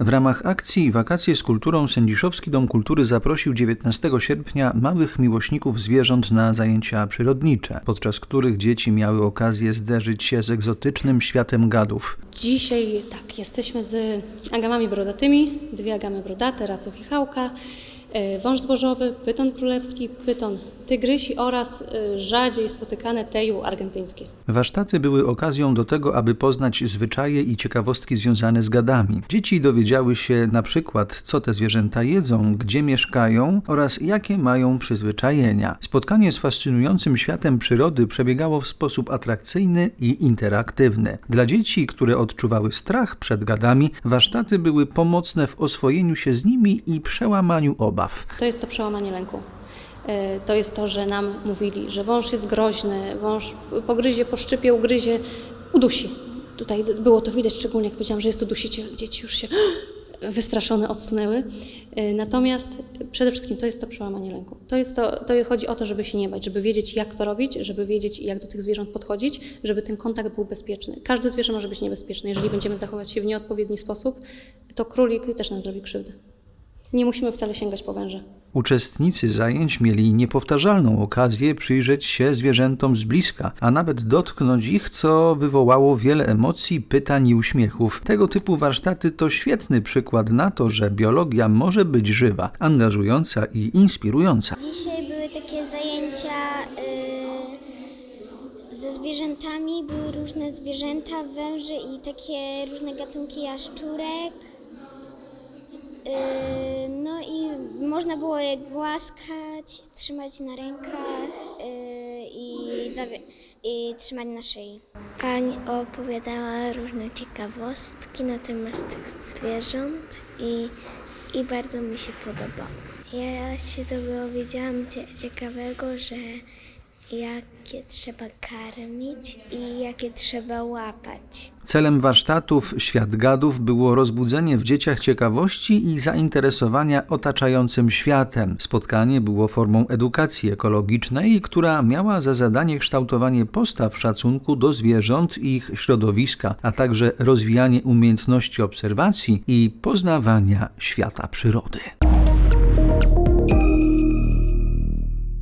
W ramach akcji Wakacje z kulturą Sędziszowski Dom Kultury zaprosił 19 sierpnia małych miłośników zwierząt na zajęcia przyrodnicze, podczas których dzieci miały okazję zderzyć się z egzotycznym światem gadów. Dzisiaj tak, jesteśmy z agamami brodatymi, dwie agamy brodate, racuch i chałka, e, wąż zbożowy, pyton królewski, pyton tygrysi oraz e, rzadziej spotykane teju argentyńskie. Warsztaty były okazją do tego, aby poznać zwyczaje i ciekawostki związane z gadami. Dzieci dowiedziały się na przykład, co te zwierzęta jedzą, gdzie mieszkają oraz jakie mają przyzwyczajenia. Spotkanie z fascynującym światem przyrody przebiegało w sposób atrakcyjny i interaktywny. Dla dzieci, które odczuwały strach przed gadami, warsztaty były pomocne w oswojeniu się z nimi i przełamaniu obaw. To jest to przełamanie lęku. E, To jest to, że nam mówili, że wąż jest groźny, wąż pogryzie, poszczypie, ugryzie, udusi. Tutaj było to widać, szczególnie jak powiedziałam, że jest to dusiciel. Dzieci już się wystraszone odsunęły. E, Natomiast przede wszystkim to jest to przełamanie lęku. To, jest to, to chodzi o to, żeby się nie bać, żeby wiedzieć, jak to robić, żeby wiedzieć, jak do tych zwierząt podchodzić, żeby ten kontakt był bezpieczny. Każde zwierzę może być niebezpieczne. Jeżeli będziemy zachować się w nieodpowiedni sposób, to królik też nam zrobi krzywdę. Nie musimy wcale sięgać po węże. Uczestnicy zajęć mieli niepowtarzalną okazję przyjrzeć się zwierzętom z bliska, a nawet dotknąć ich, co wywołało wiele emocji, pytań i uśmiechów. Tego typu warsztaty to świetny przykład na to, że biologia może być żywa, angażująca i inspirująca. Dzisiaj były takie zajęcia y, ze zwierzętami. Były różne zwierzęta, węże i takie różne gatunki jaszczurek. Y, no i można było je głaskać, trzymać na rękach y, i, i trzymać na szyi. Pani opowiadała różne ciekawostki na temat tych zwierząt i, i bardzo mi się podobało. Ja się dowiedziałam cie- ciekawego, że jakie trzeba karmić i jakie trzeba łapać. Celem warsztatów Świat Gadów było rozbudzenie w dzieciach ciekawości i zainteresowania otaczającym światem. Spotkanie było formą edukacji ekologicznej, która miała za zadanie kształtowanie postaw szacunku do zwierząt i ich środowiska, a także rozwijanie umiejętności obserwacji i poznawania świata przyrody.